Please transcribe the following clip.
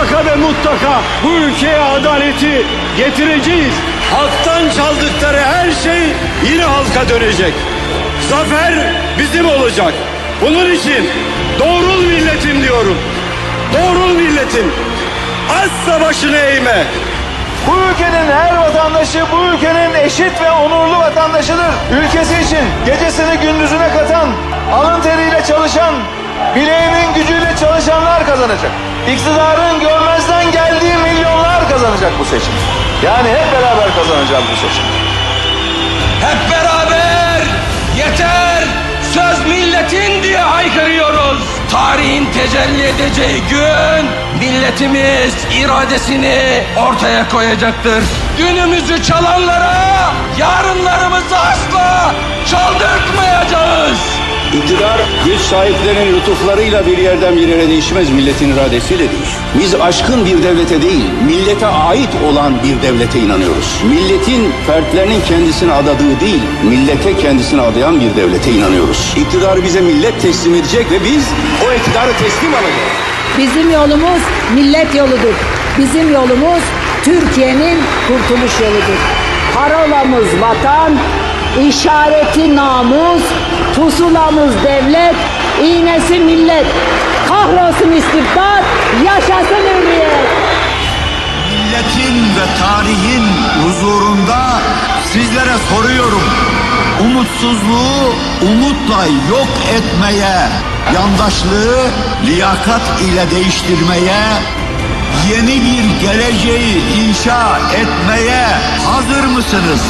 mutlaka ve mutlaka bu ülkeye adaleti getireceğiz. Halktan çaldıkları her şey yine halka dönecek. Zafer bizim olacak. Bunun için doğrul milletim diyorum. Doğrul milletim. Asla başını eğme. Bu ülkenin her vatandaşı bu ülkenin eşit ve onurlu vatandaşıdır. Ülkesi için gecesini gündüzüne katan, alın teriyle çalışan, bileğinin gücüyle kazanacak. İktidarın görmezden geldiği milyonlar kazanacak bu seçim. Yani hep beraber kazanacağız bu seçim. Hep beraber yeter söz milletin diye haykırıyoruz. Tarihin tecelli edeceği gün milletimiz iradesini ortaya koyacaktır. Dünümüzü çalanlara yarınlarımızı asla çaldırtmayacağız. İktidar güç sahiplerinin lütuflarıyla bir yerden bir yere değişmez, milletin iradesiyle değişir. Biz aşkın bir devlete değil, millete ait olan bir devlete inanıyoruz. Milletin fertlerinin kendisine adadığı değil, millete kendisine adayan bir devlete inanıyoruz. İktidarı bize millet teslim edecek ve biz o iktidarı teslim alacağız. Bizim yolumuz millet yoludur. Bizim yolumuz Türkiye'nin kurtuluş yoludur. Parolamız vatan, işareti namus, pusulamız devlet, iğnesi millet. Kahrolsun istibdat, yaşasın hürriyet. milletin ve tarihin huzurunda sizlere soruyorum. Umutsuzluğu umutla yok etmeye, yandaşlığı liyakat ile değiştirmeye, yeni bir geleceği inşa etmeye hazır mısınız?